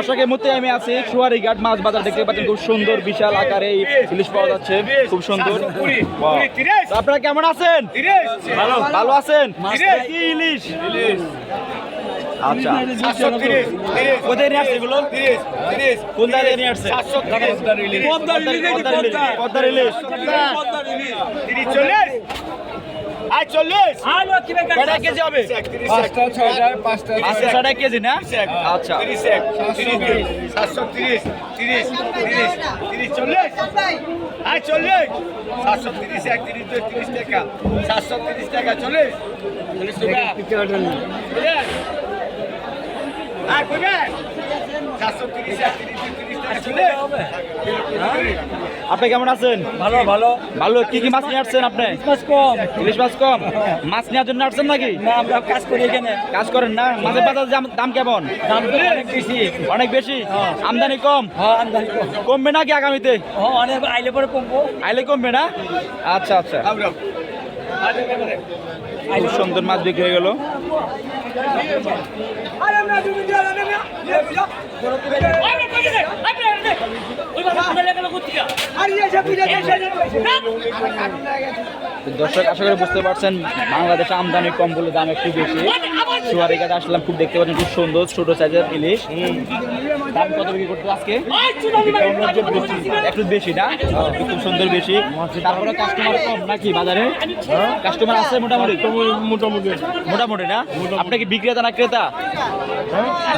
দর্শকের মধ্যে আমি আছি সুয়ারি ঘাট মাছ বাজার। দেখতে পাচ্ছেন খুব সুন্দর বিশাল আকারে ইলিশ পাওয়া যাচ্ছে। খুব সুন্দর। আপনারা কেমন আছেন? ভালো ভালো। আছেন? কি ইলিশ? আচ্ছা। কোথায় নিয়ে আসছে এগুলো? কোন জায়গায় নিয়ে আসছে? পদ্মার ইলিশ। পদ্মার ইলিশ। কয়টা কেজি হবে? আচ্ছা ছটা কেজি না? আচ্ছা। সাতশো তিরিশ। তিরিশ তিরিশ তিরিশ চল্লিশ। আয় চল্লিশ সাতশো তিরিশ এক তিরিশ দুই তিরিশ টাকা। সাতশো তিরিশ টাকা চল্লিশ। চল্লিশ টাকা? আয় সাতশো তিরিশ এক তিরিশ দুই তিরিশ টাকা। চল্লিশ আপনি কেমন আছেন? ভালো ভালো। ভালো। কি কি মাছ নিয়ে আসছেন আপনি? মাছ কম। ইলিশ মাছ কম? মাছ নেওয়ার জন্য আসছেন নাকি? না আমরা কাজ করি এখানে। কাজ করেন না? মাছের বাজার দাম- কেমন? দাম অনেক বেশি। অনেক বেশি? আমদানি কম? হ্যাঁ আমদানি কম। কমবে নাকি আগামীতে? হ্যাঁ অনেক আইলে পরে কমবো। আইলে কমবে না? আচ্ছা আচ্ছা। খুব সুন্দর মাছ বিক্রি হয়ে গেল। দর্শক, আশা করে বুঝতে পারছেন, বাংলাদেশে আমদানি কম বলে দাম একটু বেশি। সুয়ারি ঘাটে আসলাম, খুব দেখতে পাচ্ছেন, খুব সুন্দর, ছোট সাইজের ইলিশ। দাম কত বিক্রি করতে আজকে? একটু বেশি না? খুব সুন্দর বেশি। তারপরে কাস্টমার কম নাকি বাজারে? কাস্টমার আছে মোটামুটি মোটামুটি? মোটামুটি না? আপনি কি বিক্রেতা না ক্রেতা?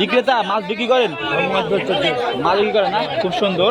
বিক্রেতা, মাছ বিক্রি করেন? মাছ বিক্রি করেন না? খুব সুন্দর।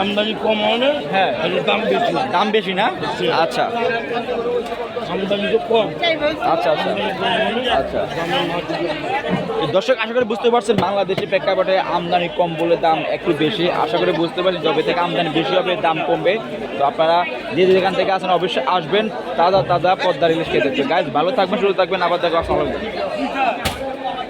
আমদানি কম হলে হ্যাঁ। দাম বেশি। দাম বেশি না? আচ্ছা। আমদানি তো কম। আচ্ছা আচ্ছা। আচ্ছা। দর্শক আশা করে বুঝতে পারছেন বাংলাদেশের প্রেক্ষাপটে আমদানি কম বলে দাম একটু বেশি। আশা করে বুঝতে পারছেন যবে থেকে আমদানি বেশি হবে দাম কমবে। তো আপনারা যে যেখান থেকে আসেন অবশ্যই আসবেন। তাজা তাজা পদ্মার ইলিশ খেতে। গাছ ভালো থাকবেন সুস্থ থাকবেন। আবার দেখো আসসালামু আলাইকুম